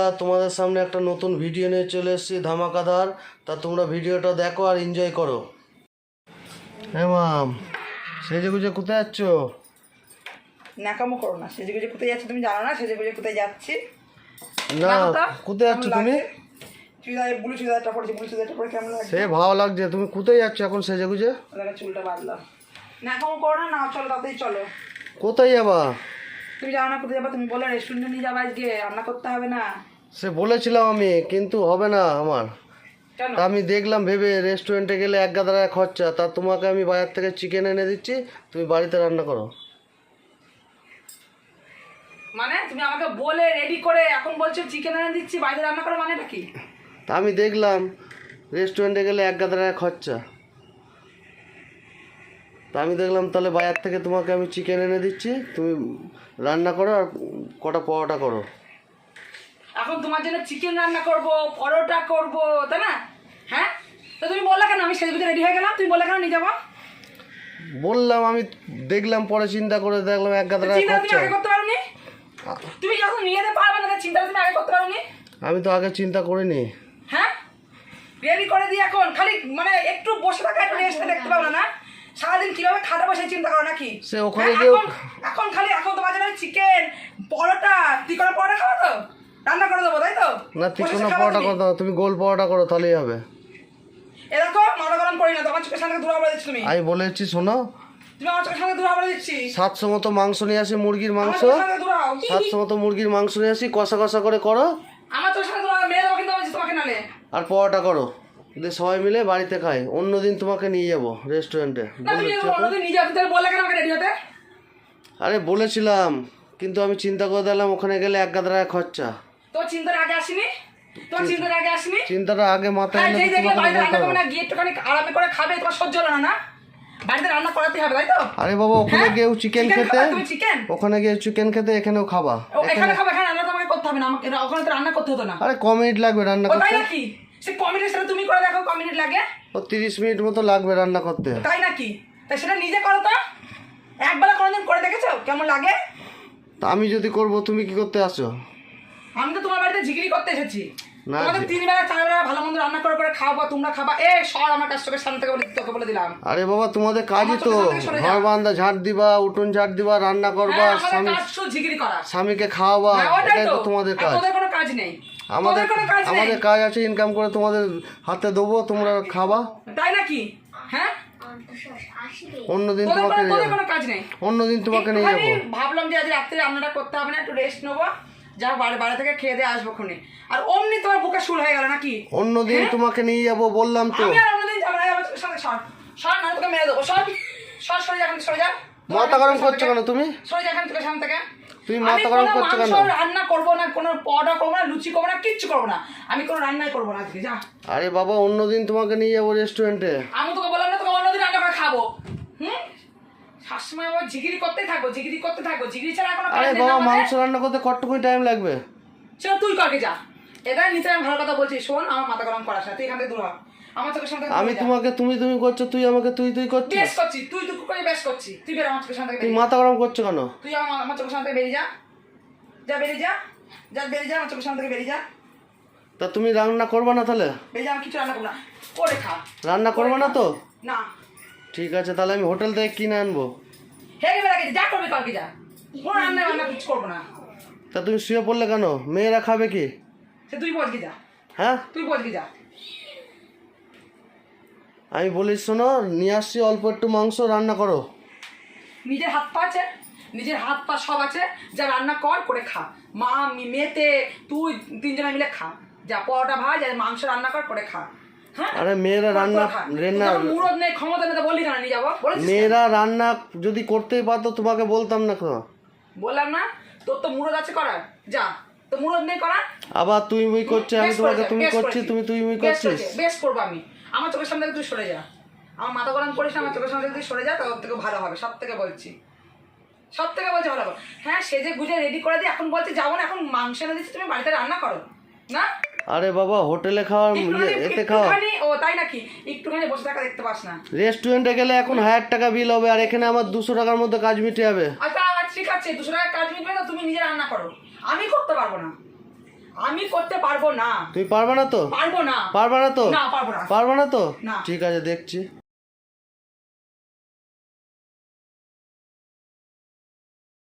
বন্ধুরা তোমাদের সামনে একটা নতুন ভিডিও নিয়ে চলে এসেছি ধামাকাদার। তা তোমরা ভিডিওটা দেখো আর এনজয় করো। হ্যাঁ মাম সেজে গুজে কোথায় যাচ্ছ? নাকামো করো না। সেজে গুজে কোথায় যাচ্ছি তুমি জানো না? সেজে গুজে কোথায় যাচ্ছি? না কোথায় যাচ্ছ তুমি? চুড়িদার ব্লু চুড়িদারটা পরেছি ব্লু চুড়িদারটা পরে কেমন লাগছে? সে ভালো লাগছে। তুমি কোথায় যাচ্ছ এখন সেজে গুজে চুলটা বাঁধলাম। নাকামো করো না না চলো তাতেই চলো। কোথায় যাবা? তুমি জানো না কোথায় যাবা? তুমি বলে রেস্টুরেন্টে নিয়ে যাবা আজকে রান্না করতে হবে না। সে বলেছিলাম আমি কিন্তু হবে না আমার। কেন? তা আমি দেখলাম ভেবে রেস্টুরেন্টে গেলে এক গাদা খরচা। তা তোমাকে আমি বাজার থেকে চিকেন এনে দিচ্ছি তুমি বাড়িতে রান্না করো। মানে তুমি আমাকে বলে রেডি করে এখন বলছো চিকেন এনে দিচ্ছি বাইরে রান্না করো মানেটা কি? তা আমি দেখলাম রেস্টুরেন্টে গেলে এক গাদা খরচা। তা আমি দেখলাম তাহলে বাজার থেকে তোমাকে আমি চিকেন এনে দিচ্ছি। তুমি রান্না করো আর কটা পরোটা করো। এখন তোমার জন্য চিকেন রান্না করব পরোটা করব তাই না? হ্যাঁ? তো তুমি বললে কেন? আমি সেজে রেডি হয়ে গেলাম তুমি বললে কেন নিয়ে যাব? বললাম আমি দেখলাম পরে চিন্তা করে দেখলাম এক গাদা চিন্তা তুমি আগে করতে পারোনি? তুমি যখন নিয়ে যেতে পারবে না চিন্তা তুমি আগে করতে পারোনি? আমি তো আগে চিন্তা করে করিনি। হ্যাঁ? রেডি করে দিই এখন খালি মানে একটু বসে থাকা একটু রেস্টে দেখতে পাবো না? সারাদিন কীভাবে খাটাবো সেই চিন্তা করো নাকি? সে ওখানে হ্যাঁ, গিয়েও- এখন- খালি এখন তোমার জন্য চিকেন পরোটা তুই করে পরোটা খাব তো? রান্না করে দেবো তাই তো? না তিকোনা পরোটা? করো তুমি গোল পরোটা করো তাহলেই হবে। এ দেখো মাথা গরম করি না তোমার চোখের সামনে দূর করে দিচ্ছি তুমি। আমি বলেছি শোনো। সাতশো মতো মাংস নিয়ে আসি মুরগির মাংস। সাতশো মতো মুরগির মাংস নিয়ে আসি কষা কষা করে করো। আর পরোটা করো। দিয়ে সবাই মিলে বাড়িতে খাই। অন্যদিন তোমাকে নিয়ে যাব রেস্টুরেন্টে। আরে বলেছিলাম কিন্তু আমি চিন্তা করে দিলাম ওখানে গেলে এক গাদা টাকা খরচা। তোর চিন্তার আগে আসিনি? চিন্তার আগে আসিনি? চিন্তাটা আগে মাথায় হ্যাঁ এনে যেই তো দেখলে তোমাকে বাড়িতে বলতে রান্না করবে হবে। না গিয়ে একটুখানি আরামে করে খাবে তোমার সহ্য হলো না না? বাড়িতে রান্না করাতে হবে তাই তো? আরে বাবা ওখানে হ্যাঁ? গিয়েও চিকেন খেতে? ওখানে গিয়ে চিকেন খেতে এখানেও খাবা। এখানে খাবে এখানে রান্না তোমাকে করতে হবে না আমাকে ওখানে তো রান্না করতে হতো না। আরে ক মিনিট লাগবে রান্না করতে? সে কমিউনিট সেটা তুমি করে দেখো কমিউনিট লাগে। ও তিরিশ মিনিট মতো লাগবে রান্না করতে। তাই নাকি? তাই সেটা নিজে করো তো। একবেলা কোনোদিন করে দেখেছ? কেমন লাগে? তা আমি যদি করব তুমি কি করতে আসো? আমি তো তোমার বাড়িতে ঝিগড়ি করতে এসেছি। না, তোমাদের তিন বেলা চার বেলা ভালো মন্দ রান্না করে করে খাওয়াবো তোমরা খাবা। এ সর আমার কাছ থেকে সামনে থেকে বলে তোকে বলে দিলাম। আরে বাবা তোমাদের কাজই তো। ঘর। বান্ধা ঝাড় দিবা উঠোন ঝাড় দিবা রান্না করবা হ্যাঁ, স্বামী ঝিগড়ি করা স্বামীকে খাওয়াবা হ্যাঁ, এটাই তো। তোমাদের কাজ। তোদের কোনো কাজ নেই। আমাদের আমাদের কাজ আছে ইনকাম করে তোমাদের হাতে দেবো তোমরা খাবা। তাই নাকি? হ্যাঁ? অন্যদিন তোমাকে অন্যদিন তোমাকে নিয়ে যাব। ভাবলাম যে আজ রাত্রে রান্নাটা করতে হবে না একটু রেস্ট নেব। যা বাড়ি বাড়ি থেকে খেয়ে দিয়ে আসব খুনি আর অমনি তোমার বুকে হয়ে গেল নাকি? অন্যদিন তোমাকে নিয়ে যাব বললাম তো। আমি আর অন্যদিন যাব না আমার চোখের সর সর না তোকে মেরে দেবো। সর সর সরে যা সরে যা। মাথা গরম করছ কেন তুমি? সরে যা এখান থেকে সামনে থেকে। তুমি মাথা গরম কোনো করছ কেন? রান্না করব না কোনো পরোটা করব না লুচি করব না কিচ্ছু করব না। আমি কোনো রান্নাই করব না আজকে যা। আরে বাবা অন্যদিন তোমাকে নিয়ে যাব রেস্টুরেন্টে আমি তোকে বললাম না তোকে অন্যদিন রান্না করে খাব। হুম? সবসময় জিগিরি করতে জিগিরি জিগিরি ছাড়া কোনো আরে বাবা। মাংস রান্না করতে টাইম লাগবে? তুই করকে যা। এটা নিচে আমি ভালো কথা বলছি শোন আমার মাথা গরম করার তুই এখান থেকে দূর হ। আমার চোখের সামনে আমি তোমাকে তুমি তুমি করছ তুই আমাকে তুই তুই করছিস। বেশ করছি তুই তুই করে বেশ করছি। তুই বের আমার চোখের সামনে তুই মাথা গরম করছ কেন? তুই আমার আমার চোখের সামনে বেরিয়ে যা। যা বেরিয়ে যা। যা বেরিয়ে যা আমার চোখের সামনে থেকে বেরিয়ে যা। তা তুমি রান্না করবে না তাহলে? বেরিয়ে যা আমি কিছু রান্না করব না। করে খা। রান্না করবে না তো? না। ঠিক আছে তাহলে আমি হোটেল থেকে কিনে আনব। হেগে বেলা গেছে যা করবি কালকে যা। কোনো রান্না বান্না কিছু করব না। তা তুমি শুয়ে পড়লে কেন? মেয়েরা খাবে কি? সে তুই বসকে যা। হ্যাঁ? তুই বসকে যা। আমি বলি শোনো নিয়ে আসছি অল্প একটু মাংস রান্না করো। নিজের হাত পা আছে নিজের হাত পা সব আছে যা রান্না কর করে খা। মা মেয়েতে তুই তিনজনে মিলে খা। যা পরোটা ভাজ আর মাংস রান্না কর করে খা। হ্যাঁ? আরে মেয়েরা রান্না। রান্না মুরদ নেই ক্ষমতা নেই তো বললি কেন? নিয়ে যাব মেয়েরা রান্না যদি করতেই পারতো তোমাকে বলতাম না কেন? বললাম না? তোর তো মুরদ আছে করার। যা তো মুরদ নেই করার? আবার তুই মুই করছে আমি তোমাকে তুমি বেশ করছি তুমি তুই মুই করছিস? বেশ করব আমি। আমার চোখের সামনে তুই সরে যা। আমার মাথা গরম করিস আমার চোখের সামনে তুই সরে যা তোর থেকে ভালো হবে সব থেকে বলছি। সব থেকে বলছি ভালো হবে। হ্যাঁ সেজে গুজে রেডি করে দিই এখন বলছি যাব না এখন মাংস এনে দিচ্ছি তুমি বাড়িতে রান্না করো। না? আরে বাবা হোটেলে খাওয়ার একটুখানি ইয়ে, এতে খাওয়া। ও তাই নাকি? একটুখানি বসে থাকা দেখতে পাস না। রেস্টুরেন্টে গেলে এখন হাজার টাকা বিল হবে আর এখানে আমার দুশো টাকার মধ্যে কাজ মিটে যাবে। আচ্ছা ঠিক আছে দুশো টাকা কাজ মিটবে না তুমি নিজে রান্না করো। আমি করতে পারব না। আমি করতে পারব না। তুমি পারবা না তো? পারব না। পারবা না তো? না পারব না। পারবা না তো। ঠিক আছে দেখছি।